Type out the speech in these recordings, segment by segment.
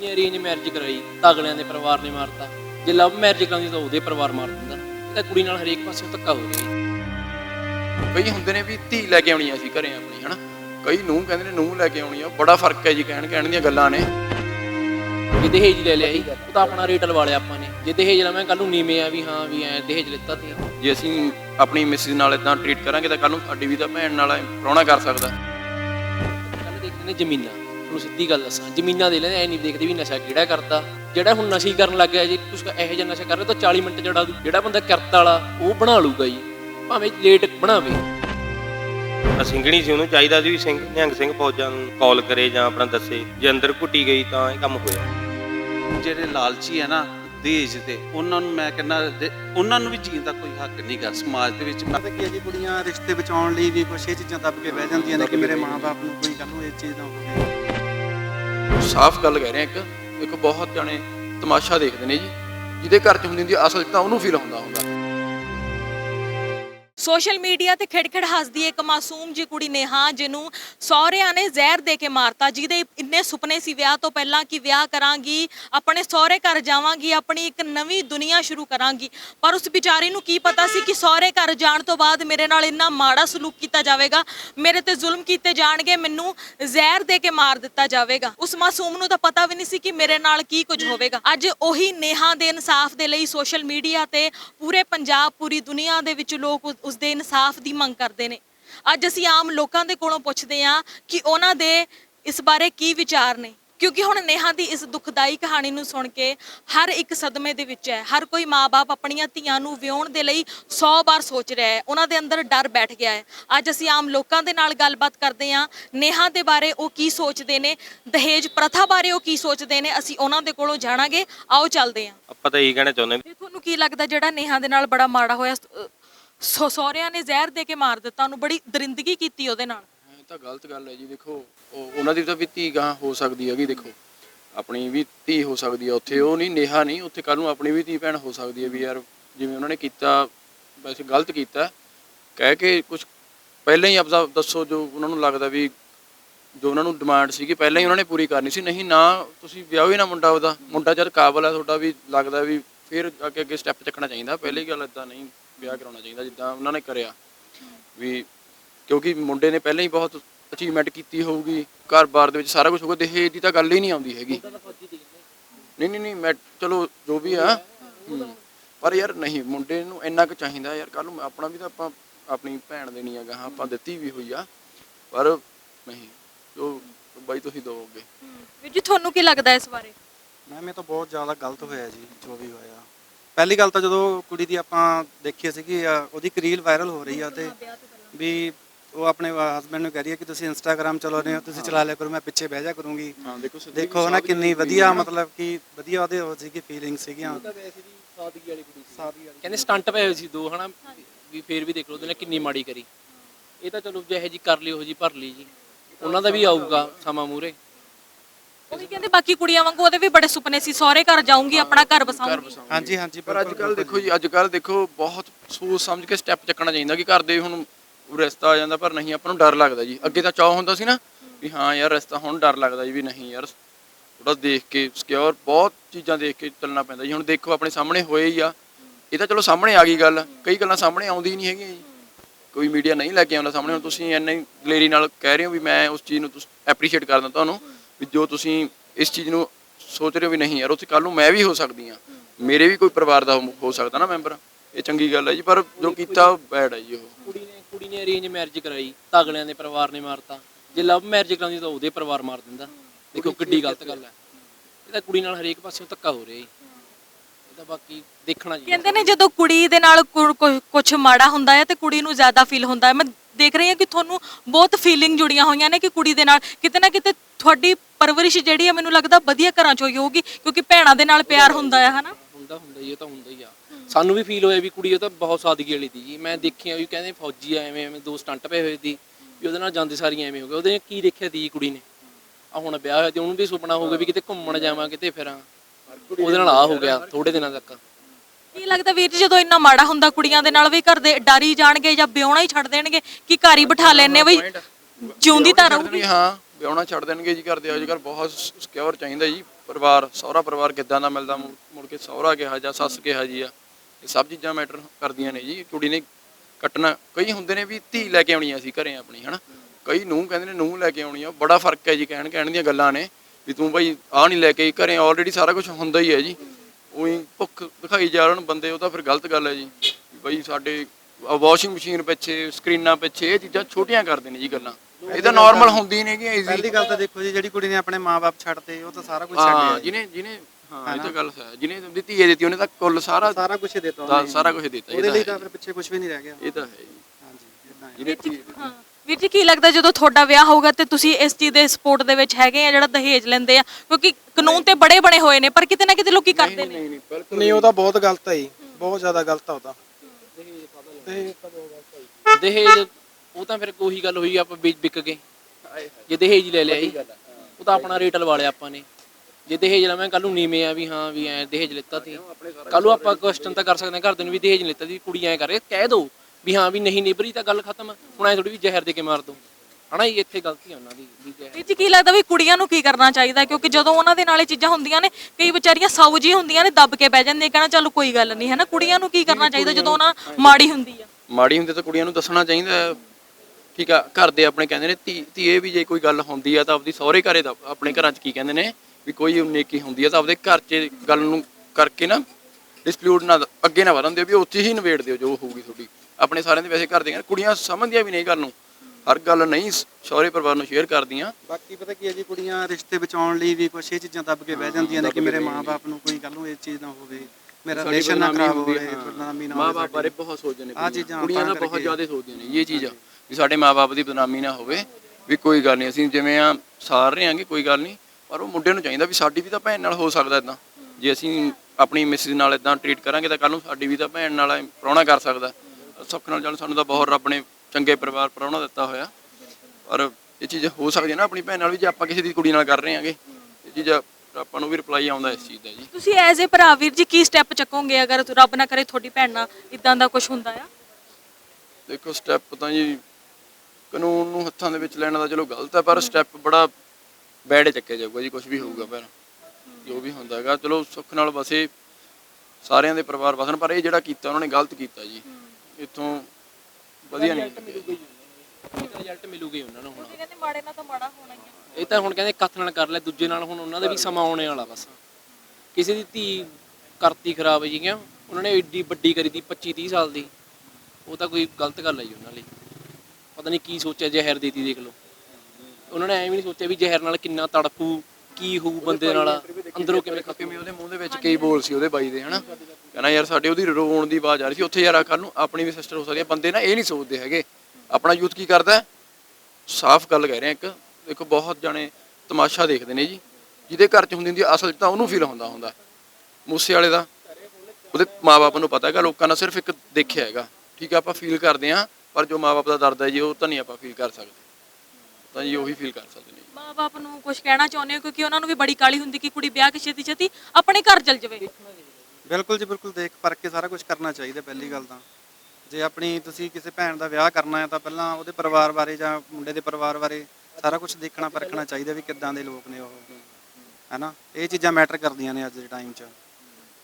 ਨੇ arrange marriage ਕਰਾਈ ਤਾਂ ਅਗਲਿਆਂ ਦੇ ਪਰਿਵਾਰ ਨੇ ਮਾਰਤਾ। ਜੇ ਲਵ ਮੈਰਿਜ ਕਰਾਉਂਦੀ ਤਾਂ ਉਹਦੇ ਪਰਿਵਾਰ ਮਾਰ ਦਿੰਦਾ। ਤਾਂ ਕੁੜੀ ਨਾਲ ਹਰੇਕ ਪਾਸੇ ਧੱਕਾ ਹੋ ਰਿਹਾ ਕਈ ਹੁੰਦੇ ਨੇ ਵੀ ਧੀ ਲੈ ਕੇ ਆਉਣੀ ਆ ਅਸੀਂ ਘਰੇ ਆਪਣੀ ਹਨਾ? ਕਈ ਨੂੰ ਕਹਿੰਦੇ ਨੇ ਨੂੰ ਲੈ ਕੇ ਆਉਣੀ ਆ ਬੜਾ ਫ਼ਰਕ ਹੈ ਜੀ ਕਹਿਣ ਕਹਿਣ ਦੀਆਂ ਗੱਲਾਂ ਨੇ। ਜੇ ਦਹੇਜ ਲੈ ਲਿਆ ਜੀ ਉਹ ਤਾਂ ਆਪਣਾ ਰੇਟ ਲਵਾ ਲਿਆ ਆਪਾਂ ਨੇ। ਜੇ ਦਹੇਜ ਲਵਾਂ ਕੱਲ ਨੂੰ ਨੀਵੇਂ ਆ ਵੀ ਹਾਂ ਵੀ ਐ ਦਹੇਜ ਲਿੱਤਾ ਤੇ। ਜੇ ਅਸੀਂ ਆਪਣੀ ਮਿਸਿਸ ਨਾਲ ਇਦਾਂ ਟਰੀਟ ਕਰਾਂਗੇ ਤਾਂ ਕੱਲ ਨੂੰ ਸਾਡੀ ਵੀ ਤਾਂ ਭੈਣ ਨਾਲ ਪ੍ਰਾਹੁਣਾ ਕਰ ਸਕਦਾ। ਕੱਲ ਦੇਖਦੇ ਨੇ ਜ਼ਮੀਨਾਂ। ਤੁਹਾਨੂੰ ਸਿੱਧੀ ਗੱਲ ਦੱਸਾਂ ਜ਼ਮੀਨਾਂ ਦੇ ਲੈਂਦੇ ਐ ਨਹੀਂ ਦੇਖਦੇ ਵੀ ਨਸ਼ਾ ਕਿਹੜਾ ਕਰਦਾ। ਜਿਹੜਾ ਹੁਣ ਨਸ਼ੀ ਕਰਨ ਲੱਗ ਗਿਆ ਜੀ ਕੁਛ ਇਹੋ ਜਿਹਾ ਨਸ਼ਾ ਕਰ ਰਿਹਾ ਤਾਂ 40 ਮਿੰਟ ਜੜਾ ਦੂ ਜਿਹੜਾ ਬੰਦਾ ਕਿਰਤ ਵਾਲਾ ਉਹ ਬਣਾ ਲੂਗਾ ਜੀ। ਭਾਵੇਂ ਲੇਟ ਬਣਾਵੇ। ਸਿੰਘਣੀ ਸੀ ਉਹਨੂੰ ਚਾਹੀਦਾ ਸੀ ਵੀ ਸਿੰਘ ਨਿਹੰਗ ਸਿੰਘ ਫੌਜਾਂ ਨੂੰ ਕਾਲ ਕਰੇ ਜਾਂ ਆਪਣਾ ਦੱਸੇ ਜੇ ਅੰਦਰ ਘੁੱਟੀ ਗਈ ਤਾਂ ਇਹ ਕੰਮ ਹੋਇਆ। ਜਿਹੜੇ ਲਾਲਚੀ ਹੈ ਨਾ ਦੇਜ ਦੇ ਉਹਨਾਂ ਨੂੰ ਮੈਂ ਕਹਿੰਦਾ ਉਹਨਾਂ ਨੂੰ ਵੀ ਜੀਣ ਦਾ ਕੋਈ ਹੱਕ ਨਹੀਂਗਾ ਸਮਾਜ ਦੇ ਵਿੱਚ। ਪਤਾ ਕੀ ਜੀ ਕੁੜੀਆਂ ਰਿਸ਼ਤੇ ਬਚਾਉਣ ਲਈ ਵੀ ਕੁਛ ਇਹ ਚੀਜ਼ਾਂ ਦੱਬ ਕੇ ਬਹਿ ਜਾਂਦੀਆਂ ਨੇ ਕਿ ਮੇਰੇ ਮਾਪੇ ਨੂੰ ਕੋਈ ਕੱਲ ਨੂੰ ਇਹ ਚੀਜ਼ ਨਾ ਹੋਵੇ। ਸਾਫ਼ ਗੱਲ ਕਹਿ ਰਹੇ ਇੱਕ। ਦੇਖੋ, ਬਹੁਤ ਜਾਣੇ ਤਮਾਸ਼ਾ ਦੇਖਦੇ ਨੇ ਜੀ। ਜਿਹਦੇ ਘਰ ਚ ਹੁੰਦੀ ਹੁੰਦੀ ਅਸਲ ਤਾਂ ਉਹਨੂੰ ਫੀਲ ਹੁੰਦਾ ਹੁੰਦਾ। ਸੋਸ਼ਲ ਮੀਡੀਆ ਤੇ ਖਿੜਖਿੜ ਹੱਸਦੀ ਇੱਕ ਮਾਸੂਮ ਜੀ ਕੁੜੀ ਨੇਹਾ, ਜਿਹਨੂੰ ਸਹੁਰਿਆਂ ਨੇ ਜ਼ਹਿਰ ਦੇ ਕੇ ਮਾਰਤਾ, ਜਿਹਦੇ ਇੰਨੇ ਸੁਪਨੇ ਸੀ ਵਿਆਹ ਤੋਂ ਪਹਿਲਾਂ ਕਿ ਵਿਆਹ ਕਰਾਂਗੀ, ਆਪਣੇ ਸਹੁਰੇ ਘਰ ਜਾਵਾਂਗੀ, ਆਪਣੀ ਇੱਕ ਨਵੀਂ ਦੁਨੀਆ ਸ਼ੁਰੂ ਕਰਾਂਗੀ। ਪਰ ਉਸ ਵਿਚਾਰੀ ਨੂੰ ਕੀ ਪਤਾ ਸੀ ਕਿ ਸਹੁਰੇ ਘਰ ਜਾਣ ਤੋਂ ਬਾਅਦ ਮੇਰੇ ਨਾਲ ਇੰਨਾ ਮਾੜਾ ਸਲੂਕ ਕੀਤਾ ਜਾਵੇਗਾ? ਮੇਰੇ ਤੇ ਜ਼ੁਲਮ ਕੀਤੇ ਜਾਣਗੇ, ਮੈਨੂੰ ਜ਼ਹਿਰ ਦੇ ਕੇ ਮਾਰ ਦਿੱਤਾ ਜਾਵੇਗਾ। ਉਸ ਮਾਸੂਮ ਨੂੰ ਤਾਂ ਪਤਾ ਵੀ ਨਹੀਂ ਸੀ ਕਿ ਮੇਰੇ ਨਾਲ ਕੀ ਕੁਝ ਹੋਵੇਗਾ। ਅੱਜ ਉਹੀ ਨੇਹਾ ਦੇ ਇਨਸਾਫ ਦੇ ਲਈ ਸੋਸ਼ਲ ਮੀਡੀਆ ਤੇ ਪੂਰੇ ਪੰਜਾਬ, ਪੂਰੀ ਦੁਨੀਆ ਦੇ ਵਿੱਚ ਲੋਕ ਉਸ- ਦੇ ਇਨਸਾਫ ਦੀ ਮੰਗ ਕਰਦੇ ਨੇ। ਅੱਜ ਅਸੀਂ ਆਮ ਲੋਕਾਂ ਦੇ ਕੋਲੋਂ ਪੁੱਛਦੇ ਹਾਂ ਕਿ ਉਹਨਾਂ ਦੇ ਇਸ ਬਾਰੇ ਕੀ ਵਿਚਾਰ ਨੇ। ਕਿਉਂਕਿ ਹੁਣ ਨੇਹਾ ਦੀ ਇਸ ਦੁਖਦਾਈ ਕਹਾਣੀ ਨੂੰ ਸੁਣ ਕੇ ਹਰ ਇੱਕ ਸਦਮੇ ਦੇ ਵਿੱਚ ਹੈ। ਹਰ ਕੋਈ ਮਾਪੇ ਆਪਣੀਆਂ ਧੀਆਂ ਨੂੰ ਵਿਆਹੁਣ ਦੇ ਲਈ 100 ਵਾਰ ਸੋਚ ਰਿਹਾ ਹੈ। ਉਹਨਾਂ ਦੇ ਅੰਦਰ ਡਰ ਬੈਠ ਗਿਆ ਹੈ। ਅੱਜ ਅਸੀਂ ਆਮ ਲੋਕਾਂ ਦੇ ਨਾਲ ਗੱਲਬਾਤ ਕਰਦੇ ਹਾਂ। ਨੇਹਾ ਦੇ ਬਾਰੇ ਉਹ ਕੀ ਸੋਚਦੇ ਨੇ? ਦਹੇਜ ਪ੍ਰਥਾ ਬਾਰੇ ਉਹ ਕੀ ਸੋਚਦੇ ਨੇ? ਅਸੀਂ ਉਹਨਾਂ ਦੇ ਕੋਲੋਂ ਜਾਣਾਂਗੇ। ਆਓ ਚੱਲਦੇ ਹਾਂ। ਆਪਾਂ ਤਾਂ ਇਹੀ ਕਹਿਣਾ ਚਾਹੁੰਦੇ ਤੇ ਤੁਹਾਨੂੰ ਕੀ ਲੱਗਦਾ ਜਿਹੜਾ ਨੇਹਾ ਦੇ ਨਾਲ ਬੜਾ ਮਾੜਾ ਹੋਇਆ? ਸੋ ਸਹੁਰਿਆਂ ਨੇ ਜ਼ਹਿਰ ਦੇ ਕੇ ਮਾਰ ਦਿੱਤਾ, ਉਹਨੂੰ ਬੜੀ ਦਰਿੰਦਗੀ ਕੀਤੀ ਉਹਦੇ ਨਾਲ। ਇਹ ਤਾਂ ਗਲਤ ਗੱਲ ਹੈ ਜੀ, ਦੇਖੋ, ਉਹ ਉਹਨਾਂ ਦੀ ਤਾਂ ਵੀ ਧੀ ਗਾਂ ਹੋ ਸਕਦੀ ਹੈਗੀ, ਦੇਖੋ। ਆਪਣੀ ਵੀ ਧੀ ਹੋ ਸਕਦੀ ਹੈ ਉੱਥੇ, ਉਹ ਨਹੀਂ, ਨੇਹਾ ਨਹੀਂ, ਉੱਥੇ ਕੱਲ ਨੂੰ ਆਪਣੀ ਵੀ ਧੀ ਭੈਣ ਹੋ ਸਕਦੀ ਹੈ ਵੀ ਯਾਰ, ਜਿਵੇਂ ਉਹਨਾਂ ਨੇ ਕੀਤਾ, ਵੈਸੇ ਗਲਤ ਕੀਤਾ। ਕਹਿ ਕੇ ਕੁਝ ਪਹਿਲਾਂ ਹੀ ਆਪਦਾ ਦੱਸੋ, ਜੋ ਉਹਨਾਂ ਨੂੰ ਲੱਗਦਾ ਵੀ ਜੋ ਉਹਨਾਂ ਨੂੰ ਡਿਮਾਂਡ ਸੀਗੀ, ਪਹਿਲਾਂ ਹੀ ਉਹਨਾਂ ਨੇ ਪੂਰੀ ਕਰਨੀ ਸੀ। ਨਹੀਂ, ਨਾ ਤੁਸੀਂ ਵਿਆਹੋ ਹੀ ਨਾ ਮੁੰਡਾ ਉਹਦਾ, ਮੁੰਡਾ ਜਦ ਕਾਬਲ ਹੈ ਤੁਹਾਡਾ ਵੀ ਲੱਗਦਾ ਵੀ ਫਿਰ ਅੱਗੇ ਅੱਗੇ ਸਟੈਪ ਚੱਕਣਾ ਚਾਹੀਦਾ, ਪਹਿਲੀ ਗੱਲ ਇਦਾਂ ਨਹੀਂ। ਵਿਆਹ ਕਰਾਉਣਾ ਚਾਹੀਦਾ ਜਿੱਦਾਂ ਉਹਨਾਂ ਨੇ ਕਰਿਆ। ਵੀ ਕਿਉਂਕਿ ਮੁੰਡੇ ਨੇ ਪਹਿਲਾਂ ਹੀ ਬਹੁਤ ਅਚੀਵਮੈਂਟ ਕੀਤੀ ਹੋਊਗੀ ਘਰ-ਬਾਰ ਦੇ ਵਿੱਚ ਸਾਰਾ ਕੁਝ ਹੋਊਗਾ ਦਹੇਜ ਦੀ ਤਾਂ ਗੱਲ ਹੀ ਨਹੀਂ ਆਉਂਦੀ ਹੈਗੀ। ਨਹੀਂ ਨਹੀਂ ਨਹੀਂ ਮੈਂ ਚਲੋ ਜੋ ਵੀ ਆ। ਪਰ ਯਾਰ ਨਹੀਂ ਮੁੰਡੇ ਨੂੰ ਇੰਨਾ ਕੁ ਚਾਹੀਦਾ ਯਾਰ ਕੱਲ ਨੂੰ ਆਪਣਾ ਵੀ ਤਾਂ ਆਪਾਂ ਆਪਣੀ ਭੈਣ ਦੇਣੀ ਆ ਗਾਹਾਂ ਆਪਾਂ ਦਿੱਤੀ ਵੀ ਹੋਈ ਆ। ਪਰ ਨਹੀਂ ਜੋ ਬਾਈ ਤੁਸੀਂ ਦੋਗੇ। ਵੀਰ ਜੀ ਤੁਹਾਨੂੰ ਕੀ ਲੱਗਦਾ ਇਸ ਬਾਰੇ? ਮੈਮ ਇਹ ਤਾਂ ਬਹੁਤ ਜ਼ਿਆਦਾ ਗਲਤ ਹੋਇਆ ਜੀ ਜੋ ਵੀ ਹੋਇਆ। ਪਹਿਲੀ ਗੱਲ ਤਾਂ ਜਦੋਂ ਕੁੜੀ ਦੀ ਆਪਾਂ ਦੇਖੀ ਸੀਗੀ ਅ, ਉਹਦੀ ਰੀਲ ਵਾਇਰਲ ਹੋ ਰਹੀ ਆ ਤੇ ਵੀ ਉਹ ਆਪਣੇ ਹਸਬੰਡ ਨੂੰ ਕਹਿ ਰਹੀ ਹੈ ਕਿ ਤੁਸੀਂ ਇੰਸਟਾਗ੍ਰam ਚਲਾ ਰਹੇ ਹੋ ਤੁਸੀਂ ਚਲਾ ਲਿਆ ਕਰੋ ਮੈਂ ਪਿੱਛੇ ਬਹਿ ਜਾ ਕਰੂੰਗੀ। ਹਾਂ ਦੇਖੋ ਨਾ ਕਿੰਨੀ ਵਧੀਆ ਮਤਲਬ ਕਿ ਵਧੀਆ ਉਹਦੇ ਉਹ ਸੀਗੀ ਫੀਲਿੰਗ ਸੀਗੀਆਂ। ਸਾਦਗੀ ਵਾਲੀ ਕੁੜੀ ਸੀ। ਕਹਿੰਦੇ ਸਟੰਟ ਪਏ ਹੋਏ ਸੀ ਦੋ ਹਨਾ ਵੀ ਫੇਰ ਵੀ ਦੇਖ ਲਓ ਉਹਦੇ ਨੇ ਕਿੰਨੀ ਮਾੜੀ ਕਰੀ। ਇਹ ਤਾਂ ਚਲੋ ਜਿਹੇ ਜੀ ਕਰ ਲਈ ਉਹ ਜੀ ਭਰ ਲਈ ਜੀ। ਉਹਨਾਂ ਦਾ ਵੀ ਆਊਗਾ ਸਮਾਂ ਮੂਰੇ ਉਹ ਵੀ ਕਹਿੰਦੇ ਬਾਕੀ ਕੁੜੀਆਂ ਵਾਂਗੂ ਉਹਦੇ ਵੀ ਬੜੇ ਸੁਪਨੇ ਸੀ ਸਹੁਰੇ ਘਰ ਜਾਊਂਗੀ ਆਪਣਾ ਘਰ ਬਸਾਉਂਗੀ ਹਾਂਜੀ ਹਾਂਜੀ ਪਰ ਅੱਜ ਕੱਲ ਦੇਖੋ ਜੀ ਅੱਜ ਕੱਲ ਦੇਖੋ ਬਹੁਤ ਸੋਚ ਸਮਝ ਕੇ ਸਟੈਪ ਚੱਕਣਾ ਚਾਹੀਦਾ ਕਿ ਘਰ ਦੇ ਹੁਣ ਰਿਸ਼ਤਾ ਆ ਜਾਂਦਾ ਪਰ ਨਹੀਂ ਆਪਾਂ ਨੂੰ ਡਰ ਲੱਗਦਾ ਜੀ। ਅੱਗੇ ਤਾਂ ਚਾਹ ਹੁੰਦਾ ਸੀ ਨਾ ਵੀ ਹਾਂ ਯਾਰ ਰਿਸ਼ਤਾ ਹੁਣ ਡਰ ਲੱਗਦਾ ਜੀ ਵੀ ਨਹੀਂ ਯਾਰ ਥੋੜਾ ਦੇਖ ਕੇ ਸਿਕਿਉਰ ਬਹੁਤ ਚੀਜ਼ਾਂ ਦੇਖ ਕੇ ਚੱਲਣਾ ਪੈਂਦਾ ਜੀ। ਹੁਣ ਦੇਖੋ ਆਪਣੇ ਸਾਹਮਣੇ ਹੋਏ ਹੀ ਆ। ਇਹ ਤਾਂ ਚਲੋ ਸਾਹਮਣੇ ਆ ਗਈ ਗੱਲ ਕਈ ਗੱਲਾਂ ਸਾਹਮਣੇ ਆਉਂਦੀ ਨਹੀਂ ਹੈਗੀਆਂ ਜੀ। ਕੋਈ ਮੀਡੀਆ ਨਹੀਂ ਲੈ ਕੇ ਆਉਂਦਾ ਸਾਹਮਣੇ। ਹੁਣ ਤੁਸੀਂ ਇੰਨੇ ਦਲੇਰੀ ਨਾਲ ਕਹਿ ਰਹੇ ਹੋ ਵੀ ਮੈਂ ਉਸ ਚੀਜ਼ ਨੂੰ ਐਪਰੀਸ਼ੀਏਟ ਕਰਦਾ ਤੁਹਾਨੂੰ। ਵੀ ਜੋ ਤੁਸੀਂ ਇਸ ਚੀਜ਼ ਨੂੰ ਸੋਚ ਰਹੇ ਹੋ ਵੀ ਨਹੀਂ ਯਾਰ ਉੱਥੇ ਕੱਲ ਨੂੰ ਮੈਂ ਵੀ ਹੋ ਸਕਦੀ ਆ ਮੇਰੇ ਵੀ ਕੋਈ ਪਰਿਵਾਰ ਦਾ ਹੋ- ਸਕਦਾ ਨਾ ਮੈਂਬਰ। ਇਹ ਚੰਗੀ ਗੱਲ ਹੈ ਜੀ ਪਰ ਜੋ ਕੀਤਾ ਉਹ ਬੈਡ ਹੈ ਜੀ ਉਹ। ਕੁੜੀ ਨੇ ਕੁੜੀ ਨੇ ਅਰੇਂਜ ਮੈਰਿਜ ਕਰਾਈ ਤਾਂ ਅਗਲਿਆਂ ਦੇ ਪਰਿਵਾਰ ਨੇ ਮਾਰਤਾ। ਜੇ ਲਵ ਮੈਰਿਜ ਕਰਾਉਂਦੀ ਤਾਂ ਉਹਦੇ ਪਰਿਵਾਰ ਮਾਰ ਦਿੰਦਾ। ਦੇਖੋ ਕਿੱਡੀ ਗਲਤ ਗੱਲ ਹੈ। ਇਹ ਤਾਂ ਕੁੜੀ ਨਾਲ ਹਰੇਕ ਪਾਸੇ ਧੱਕਾ ਹੋ ਰਿਹਾ ਜੀ। ਇਹ ਤਾਂ ਬਾਕੀ ਦੇਖਣਾ ਜੀ। ਕਹਿੰਦੇ ਨੇ ਜਦੋਂ ਕੁੜੀ ਦੇ ਨਾਲ ਕੁਝ ਮਾੜਾ ਹੁੰਦਾ ਹੈ ਤੇ ਕੁੜੀ ਨੂੰ ਜ਼ਿਆਦਾ ਫੀਲ ਹੁੰਦਾ ਹੈ। ਮੈਂ ਦੇਖ ਰਹੀ ਹਾਂ ਕਿ ਤੁਹਾਨੂੰ ਬਹੁਤ ਫੀਲਿੰਗ ਜੁੜੀਆਂ ਹੋਈਆਂ ਨੇ ਕਿ ਕੁੜੀ ਦੇ ਨਾਲ ਕਿਤੇ ਨਾ ਕਿਤੇ ਤੁਹਾਡੀ ਪਰਵਰਿਸ਼ ਜਿਹੜੀ ਹੈ ਮੈਨੂੰ ਲੱਗਦਾ ਵਧੀਆ ਘਰਾਂ ਚੋਂ ਹੀ ਹੋਊਗੀ ਕਿਉਂਕਿ ਭੈਣਾਂ ਦੇ ਨਾਲ ਪਿਆਰ ਹੁੰਦਾ ਹੈ ਹਨਾ? ਹੁੰਦਾ ਹੁੰਦਾ ਜੀ ਇਹ ਤਾਂ ਹੁੰਦਾ ਹੀ ਆ। ਸਾਨੂੰ ਵੀ ਫੀਲ ਹੋਇਆ ਵੀ ਕੁੜੀ ਉਹ ਤਾਂ ਬਹੁਤ ਸਾਦਗੀ ਵਾਲੀ ਦੀ ਜੀ ਮੈਂ ਦੇਖਿਆ ਵੀ ਕਹਿੰਦੇ ਫੌਜੀ ਆ ਐਵੇਂ ਐਵੇਂ ਦੋ ਸਟੰਟ ਪਏ ਹੋਏ ਸੀ ਵੀ ਉਹਦੇ ਨਾਲ ਜਾਂਦੇ ਸਾਰੀਆਂ ਐਵੇਂ ਹੋ ਗਏ ਉਹਦੇ ਕੀ ਦੇਖਿਆ ਦੀ ਕੁੜੀ ਨੇ? ਆ ਹੁਣ ਵਿਆਹ ਹੋਇਆ ਤੇ ਉਹਨੂੰ ਵੀ ਸੁਪਨਾ ਹੋਊਗਾ ਵੀ ਕਿਤੇ ਘੁੰਮਣ ਜਾਵਾਂ ਕਿਤੇ ਫਿਰਾਂ। ਉਹਦੇ ਨਾਲ ਆ ਹੋ ਗਿਆ ਥੋੜੇ ਦਿਨਾਂ ਤੱਕ। ਕੀ ਲੱਗਦਾ ਵੀਰ ਜੀ ਜਦੋਂ ਇੰਨਾ ਮਾੜਾ ਹੁੰਦਾ ਕੁੜੀਆਂ ਦੇ ਨਾਲ ਵੀ ਘਰ ਦੇ ਡਰ ਜਾਣਗੇ ਜਾਂ ਵਿਆਹਣਾ ਹੀ ਛੱਡ ਦੇਣਗੇ? ਕਿ ਘਰ ਹੀ ਬਿਠਾ ਲੈਣੇ ਬਈ ਜਿਉਂਦੀ ਤਾਂ ਰਹੂਗੀ? ਹਾਂ ਵਿਆਹਣਾ ਛੱਡ ਦੇਣਗੇ ਜੀ ਕਰਦੇ ਅੱਜ ਕੱਲ ਬਹੁਤ ਸਿਕਿਉਰ ਚਾਹੀਦਾ ਜੀ। ਪਰਿਵਾਰ ਸਹੁਰਾ ਪਰਿਵਾਰ ਕਿੱਦਾਂ ਦਾ ਮਿਲਦਾ? ਮੁੜ ਮੁੜ ਕੇ ਸਹੁਰਾ ਕਿਹਾ ਜਾਂ ਸੱਸ ਕਿਹਾ ਜੀ ਆ। ਇਹ ਸਭ ਚੀਜ਼ਾਂ ਮੈਟਰ ਕਰਦੀਆਂ ਨੇ ਜੀ। ਕੁੜੀ ਨੇ ਕੱਟਣਾ ਕਈ ਹੁੰਦੇ ਨੇ ਵੀ ਧੀ ਲੈ ਕੇ ਆਉਣੀ ਆ ਅਸੀਂ ਘਰੇ ਆਪਣੀ ਹਨਾ? ਕਈ ਨੂੰ ਕਹਿੰਦੇ ਨੇ ਨੂੰ ਲੈ ਕੇ ਆਉਣੀ ਆ। ਬੜਾ ਫ਼ਰਕ ਹੈ ਜੀ ਕਹਿਣ ਕਹਿਣ ਦੀਆਂ ਗੱਲਾਂ ਨੇ ਵੀ ਤੂੰ ਭਾਈ ਆ ਨਹੀਂ ਲੈ ਕੇ ਆਈ, ਘਰੇ ਆਲਰੇਡੀ ਸਾਰਾ ਕੁਝ ਹੁੰਦਾ ਹੀ ਹੈ ਜੀ। ਉਹੀ ਭੁੱਖ ਦਿਖਾਈ ਜਾ ਰਹੇ ਨੇ ਬੰਦੇ ਉਹ ਤਾਂ ਫਿਰ ਗਲਤ ਗੱਲ ਹੈ ਜੀ। ਭਾਈ ਸਾਡੇ ਵਾਸ਼ਿੰਗ ਮਸ਼ੀਨ ਪਿੱਛੇ ਸਕਰੀਨਾਂ ਪਿੱਛੇ ਇਹ ਚੀਜ਼ਾਂ ਛੋਟੀਆਂ ਕਰਦੇ ਨੇ ਜੀ ਗੱਲਾਂ। ਇਹ ਤਾਂ ਨਾਰਮਲ ਹੁੰਦੀ ਨੇ ਕਿ ਈਜ਼ੀ ਪਹਿਲੀ ਗੱਲ ਤਾਂ ਦੇਖੋ ਜੀ ਜਿਹੜੀ ਕੁੜੀ ਨੇ ਆਪਣੇ ਮਾਪੇ ਛੱਡਤੇ ਉਹ ਤਾਂ ਸਾਰਾ ਕੁਝ ਛੱਡ ਹਾਂ ਗਿਆ ਜੀ। ਜਿਹਨੇ ਜਿਹਨੇ ਹਾਂ ਇਹ ਤਾਂ ਗੱਲ ਹੈ। ਜਿਹਨੇ ਉਹਦੀ ਧੀਏ ਦਿੱਤੀ ਉਹਨੇ ਤਾਂ ਕੁੱਲ ਸਾਰਾ ਸਾਰਾ ਕੁਝ ਦਿੱਤਾ ਉਹਨੇ। ਸਾਰਾ ਕੁਝ ਦਿੱਤਾ ਉਹਦੇ ਲਈ ਤਾਂ ਫਿਰ ਪਿੱਛੇ ਕੁਝ ਵੀ ਨਹੀਂ ਰਹਿ ਗਿਆ। ਇਹ ਤਾਂ ਹੈ ਜੀ। ਹਾਂਜੀ ਇਦਾਂ ਹੈ। ਜਿਹਨੇ ਹਾਂ। ਵੀਰ ਜੀ ਕੀ ਲੱਗਦਾ ਜਦੋਂ ਤੁਹਾਡਾ ਵਿਆਹ ਹੋਊਗਾ ਤੇ ਤੁਸੀਂ ਇਸ ਚੀਜ਼ ਦੇ ਸਪੋਰਟ ਦੇ ਵਿੱਚ ਹੈਗੇ ਆ ਜਿਹੜਾ ਦਹੇਜ ਲੈਂਦੇ ਆ? ਕਿਉਂਕਿ ਕਾਨੂੰਨ ਤੇ ਬੜੇ ਬਣੇ ਹੋਏ ਨੇ ਪਰ ਕਿਤੇ ਨਾ ਕਿਤੇ ਲੋਕੀ ਕਰਦੇ ਨੇ। ਨਹੀਂ ਨਹੀਂ ਬਿਲਕੁਲ ਨਹੀਂ ਉਹ ਤਾਂ ਬਹੁਤ ਗਲਤ ਹੈ ਜੀ। ਬਹੁਤ ਜ਼ਿਆਦਾ ਗਲਤ ਆ ਉਹ ਤਾਂ। ਦਹੇਜ ਉਹ ਤਾਂ ਫਿਰ ਉਹੀ ਗੱਲ ਹੋਈ ਆਪਾਂ ਵਿਕ ਵਿਕ ਗਏ। ਜੇ ਦਹੇਜ ਲੈ ਲਿਆ ਜੀ ਉਹ ਤਾਂ ਆਪਣਾ ਰੇਟ ਲਵਾ ਲਿਆ ਆਪਾਂ ਨੇ। ਜੇ ਦਹੇਜ ਲਵਾਂ ਕੱਲ ਨੂੰ ਨੀਵੇਂ ਆ ਵੀ ਹਾਂ ਵੀ ਐ ਦਹੇਜ ਲਿੱਤਾ ਸੀ। ਕੱਲ ਨੂੰ ਆਪਾਂ ਕੁਐਸਚਨ ਤਾਂ ਕਰ ਸਕਦੇ ਹਾਂ ਘਰਦਿਆਂ ਨੂੰ ਵੀ ਦਹੇਜ ਨਹੀਂ ਲਿੱਤਾ ਸੀ ਕੁੜੀ ਐ ਕਰੇ ਕਹਿ ਦੋ। ਵੀ ਹਾਂ ਵੀ ਨਹੀਂ ਨਿਭਰੀ ਤਾਂ ਗੱਲ ਖਤਮ ਹੁਣ ਐ ਥੋੜੀ ਵੀ ਜ਼ਹਿਰ ਦੇ ਕੇ ਮਾਰ ਦੋ ਹਨਾ ਜੀ ਇੱਥੇ ਗਲਤੀ ਆ ਉਹਨਾਂ ਦੀ ਵੀ ਜ਼ਹਿਰ ਵੀਰ ਜੀ ਕੀ ਲੱਗਦਾ ਵੀ ਕੁੜੀਆਂ ਨੂੰ ਕੀ ਕਰਨਾ ਚਾਹੀਦਾ? ਕਿਉਂਕਿ ਜਦੋਂ ਉਹਨਾਂ ਦੇ ਨਾਲ ਇਹ ਚੀਜ਼ਾਂ ਹੁੰਦੀਆਂ ਨੇ ਕਈ ਵਿਚਾਰੀਆਂ ਸਾਊ ਜੀ ਹੁੰਦੀਆਂ ਨੇ ਦੱਬ ਕੇ ਬਹਿ ਜਾਂਦੀਆਂ ਕਹਿੰਦਾ ਚੱਲ ਕੋਈ ਗੱਲ ਨਹੀਂ ਹੈ ਨਾ ਕੁੜੀਆਂ ਨੂੰ ਕੀ ਕਰਨਾ ਚਾਹੀਦਾ ਜਦੋਂ ਉਹਨਾਂ ਮਾੜੀ ਹੁੰਦੀ ਆ? ਮਾੜੀ ਹੁੰਦੀ ਤਾਂ ਕੁੜੀਆਂ ਨੂੰ ਦੱਸਣਾ ਚਾਹੀਦਾ। ਹੈ। ਠੀਕ ਆ ਘਰ ਦੇ ਆਪਣੇ ਕਹਿੰਦੇ ਨੇ ਧੀ ਧੀਏ ਵੀ ਜੇ ਕੋਈ ਗੱਲ ਹੁੰਦੀ ਆ ਤਾਂ ਆਪਦੀ ਸਹੁਰੇ ਘਰੇ ਦਾ ਆਪਣੇ ਘਰਾਂ 'ਚ ਕੀ ਕਹਿੰਦੇ ਨੇ ਵੀ ਕੋਈ ਨੇਕੀ ਹੁੰਦੀ ਆ ਤਾਂ ਆਪਦੇ ਘਰ 'ਚ ਗੱਲ ਨੂੰ ਕਰਕੇ ਨਾ ਡਿਸਪਿਊਟ ਨਾ ਅੱਗੇ ਨਾ ਵਧਣ ਦਿਓ ਵੀ ਉੱਥੇ ਹੀ ਨਿਬੇੜ ਦਿਓ ਜੋ ਹੋਊਗੀ ਤੁਹਾਡੀ। ਆਪਣੇ ਸਾਰਿਆਂ ਦੇ ਵੈਸੇ ਘਰ ਦੇ ਕਹਿੰਦੇ ਕੁੜੀਆਂ ਸਮਝਦੀਆਂ ਵੀ ਨਹੀਂ ਗੱਲ ਨੂੰ। ਹਰ ਗੱਲ ਨਹੀਂ ਸਹੁਰੇ ਪਰਿਵਾਰ ਨੂੰ ਸ਼ੇਅਰ ਕਰਦੀਆਂ। ਬਾਕੀ ਪਤਾ ਕੀ ਹੈ ਜੀ ਕੁੜੀਆਂ ਰਿਸ਼ਤੇ ਬਚਾਉਣ ਲਈ ਵੀ ਕੁਛ ਇਹ ਚੀਜ਼ਾਂ ਦੱਬ ਕੇ ਬਹਿ ਜਾਂਦੀਆਂ ਨੇ ਕਿ ਮੇਰੇ ਮਾਪੇ ਨੂੰ ਕੋਈ ਕੱਲ ਨੂੰ ਇਹ ਚੀਜ਼ ਨਾ ਹੋਵੇ ਮੇਰਾ ਰਿਲੇਸ਼ਨ ਨਾ ਖਰਾਬ ਹੋਵੇ। ਬਦਨਾਮੀ ਨਾ ਹੋਵੇ ਸਾਡੀ। ਬਾਰੇ ਬਹੁਤ ਸੋਚਦੇ ਨੇ ਕੁੜੀਆਂ। ਤਾਂ ਬਹੁਤ ਜ਼ਿਆਦਾ ਸੋਚਦੀਆਂ ਨੇ। ਇਹ ਚੀਜ਼ ਵੀ ਸਾਡੇ ਮਾਪੇ ਦੀ ਬਦਨਾਮੀ ਨਾ ਹੋਵੇ ਵੀ ਕੋਈ ਗੱਲ ਨਹੀਂ ਅਸੀਂ ਜਿਵੇਂ ਆ ਸਾਰ ਰਹੇ ਆਂਗੇ ਕੋਈ ਗੱਲ ਨਹੀਂ ਪਰ ਉਹ ਮੁੰਡੇ ਨੂੰ ਚਾਹੀਦਾ ਵੀ ਸਾਡੀ ਵੀ ਤਾਂ ਭੈਣ ਨਾਲ ਹੋ ਸਕਦਾ ਇਦਾਂ ਜੇ ਅਸੀਂ ਆਪਣੀ ਮਿਸਿਸ ਨਾਲ ਇਦਾਂ ਟਰੀਟ ਕਰਾਂਗੇ ਤਾਂ ਕੱਲ ਨੂੰ ਸਾਡੀ ਵੀ ਤਾਂ ਭੈਣ ਨਾਲ ਪ੍ਰਾਹੁਣਾ ਕਰ ਸਕਦਾ। ਸੁੱਖ ਨਾਲ ਚੱਲ ਸਾਨੂੰ ਤਾਂ ਬਹੁਤ ਰੱਬ ਨੇ ਚੰਗੇ ਪਰਿਵਾਰ ਪ੍ਰਾਹੁਣਾ ਦਿੱਤਾ ਹੋਇਆ। ਪਰ ਇਹ ਚੀਜ਼ ਹੋ ਸਕਦੀ ਹੈ ਨਾ ਆਪਣੀ ਭੈਣ ਨਾਲ ਵੀ ਜੇ ਆਪਾਂ ਕਿਸੇ ਦੀ ਕੁੜੀ ਨਾਲ ਕਰ ਰਹੇ ਆਂਗੇ ਇਹ ਚੀਜ਼ ਆਪਾਂ ਨੂੰ ਵੀ ਰਿਪਲਾਈ ਆਉਂਦਾ ਇਸ ਚੀਜ਼ ਦਾ ਜੀ। ਤੁਸੀਂ ਐਜ਼ ਏ ਭਰਾ ਵੀਰ ਜੀ ਕੀ ਸਟੈਪ ਚੱਕੋਗੇ ਅਗਰ ਰੱਬ ਨਾ ਕਰੇ ਤੁਹਾਡੀ ਭੈਣ ਨਾਲ ਇਦਾਂ ਦਾ ਕੁਝ ਹੁੰਦਾ ਆ? ਦੇਖੋ ਸਟੈਪ ਤਾਂ ਜੀ ਕਾਨੂੰਨ ਨੂੰ ਹੱਥਾਂ ਦੇ ਵਿੱਚ ਲੈਣਾ ਤਾਂ ਚਲੋ ਗਲਤ ਹੈ ਪਰ ਸਟੈਪ ਬੜਾ ਬੈਡ ਚੱਕਿਆ ਜਾਊਗਾ ਜੀ ਕੁਝ ਵੀ ਹੋਊਗਾ ਪਰ। ਜੋ ਵੀ ਹੁੰਦਾ ਹੈਗਾ ਚਲੋ ਸੁੱਖ ਨਾਲ ਵਸੇ ਸਾਰਿਆਂ ਦੇ ਪਰਿਵਾਰ ਵਸਣ ਪਰ ਇਹ ਜਿਹੜਾ ਕੀਤਾ ਉਹਨਾਂ ਨੇ ਗਲਤ ਕੀਤਾ ਜੀ। ਇੱਥੋਂ ਵਧੀਆ ਨਹੀਂ। ਰਿਜ਼ਲਟ ਮਿਲੂਗੀ ਉਹਨਾਂ ਨੂੰ ਹੁਣ? ਕਹਿੰਦੇ ਮਾੜੇ ਨਾਲ ਤਾਂ ਮਾੜਾ ਹੋਣਾ ਹੀ ਆ। ਇਹ ਤਾਂ ਹੁਣ ਕਹਿੰਦੇ ਕੱਥ ਨਾਲ ਕਰ ਲੈ ਦੂਜੇ ਨਾਲ ਹੁਣ ਉਹਨਾਂ ਦਾ ਵੀ ਸਮਾਂ ਆਉਣੇ ਵਾਲਾ ਬਸ। ਕਿਸੇ ਦੀ ਧੀ ਕਰਤੀ ਖਰਾਬ ਜੀ ਕਿਉਂ ਉਹਨਾਂ ਨੇ ਏਡੀ ਵੱਡੀ ਕਰੀ ਦੀ 25 30 ਸਾਲ ਦੀ। ਉਹ ਤਾਂ ਕੋਈ ਗਲਤ ਗੱਲ ਹੈ ਜੀ ਉਹਨਾਂ ਲਈ। ਪਤਾ ਨਹੀਂ ਕੀ ਸੋਚਿਆ ਜ਼ਹਿਰ ਦੇਤੀ ਦੇਖ ਲਓ। ਉਹਨਾਂ ਨੇ ਐਵੇਂ ਨਹੀਂ ਸੋਚਿਆ ਵੀ ਜ਼ਹਿਰ ਨਾਲ ਕਿੰਨਾ ਤੜਫੂ ਕੀ ਹੋਊ ਬੰਦੇ ਨਾਲ ਅੰਦਰੋਂ ਕਿਵੇਂ ਖਤਮ ਕਿਵੇਂ ਉਹਦੇ ਮੂੰਹ ਦੇ ਵਿੱਚ ਕਈ ਬੋਲ ਸੀ ਉਹਦੇ ਬਾਈ ਦੇ ਹਨਾ? ਕਹਿੰਦਾ ਯਾਰ ਸਾਡੇ ਉਹਦੀ ਰੋਣ ਦੀ ਆਵਾਜ਼ ਆ ਰਹੀ ਸੀ, ਉੱਥੇ ਯਾਰ ਕੱਲ ਨੂੰ ਆਪਣੀ ਵੀ ਸਿਸਟਰ ਹੋ ਸਕਦੀ ਹੈ ਬੰਦੇ ਨਾ ਇਹ ਨਹੀਂ ਸੋਚਦੇ ਹੈਗੇ। ਆਪਣਾ ਯੂਥ ਕੀ ਕਰਦਾ ਸਾਫ਼ ਗੱਲ ਕਹਿ ਰਿਹਾ ਇੱਕ। ਦੇਖੋ, ਬਹੁਤ ਜਾਣੇ ਤਮਾਸ਼ਾ ਦੇਖਦੇ ਨੇ ਜੀ। ਜਿਹਦੇ ਘਰ ਚ ਹੁੰਦੀ ਹੁੰਦੀ ਅਸਲ ਚ ਤਾਂ ਉਹਨੂੰ ਫੀਲ ਹੁੰਦਾ ਹੁੰਦਾ। ਮੂਸੇ ਵਾਲੇ ਦਾ। ਉਹਦੇ ਮਾਪੇ ਨੂੰ ਪਤਾ ਹੈਗਾ, ਲੋਕਾਂ ਨੇ ਸਿਰਫ ਇੱਕ ਦੇਖਿਆ ਹੈਗਾ। ਠੀਕ ਹੈ ਆਪਾਂ ਫੀਲ ਕਰਦੇ ਹਾਂ, ਪਰ ਜੋ ਮਾਪੇ ਦਾ ਦਰਦ ਹੈ ਜੀ, ਉਹ ਤਾਂ ਨਹੀਂ ਆਪਾਂ ਫੀਲ ਕਰ ਸਕਦੇ। ਤਾਂ ਜੀ ਉਹੀ ਫੀਲ ਕਰ ਸਕਦੇ ਨੇ ਮਾਂ-ਬਾਪ ਨੂੰ ਕੁਝ ਕਹਿਣਾ ਚਾਹੁੰਦੇ ਹੋ? ਕਿਉਂਕਿ ਉਹਨਾਂ ਨੂੰ ਵੀ ਬੜੀ ਕਾਲੀ ਹੁੰਦੀ ਕਿ ਕੁੜੀ ਵਿਆਹ ਕੇ ਛੇਤੀ ਛੇਤੀ ਆਪਣੇ ਘਰ ਚਲ ਜਾਵੇ। ਬਿਲਕੁਲ ਜੀ, ਬਿਲਕੁਲ ਦੇਖ ਪਰਖ ਕੇ ਸਾਰਾ ਕੁਝ ਕਰਨਾ ਚਾਹੀਦਾ ਪਹਿਲੀ ਗੱਲ ਤਾਂ। ਜੇ ਆਪਣੀ ਤੁਸੀਂ ਕਿਸੇ ਭੈਣ ਦਾ ਵਿਆਹ ਕਰਨਾ ਹੈ ਤਾਂ ਪਹਿਲਾਂ ਉਹਦੇ ਪਰਿਵਾਰ ਬਾਰੇ ਜਾਂ ਮੁੰਡੇ ਦੇ ਪਰਿਵਾਰ ਬਾਰੇ ਸਾਰਾ ਕੁਝ ਦੇਖਣਾ, ਪਰਖਣਾ ਚਾਹੀਦਾ ਵੀ ਕਿੱਦਾਂ ਦੇ ਲੋਕ ਨੇ ਉਹ। ਹੈਨਾ? ਇਹ ਚੀਜ਼ਾਂ ਮੈਟਰ ਕਰਦੀਆਂ ਨੇ ਅੱਜ ਦੇ ਟਾਈਮ 'ਚ।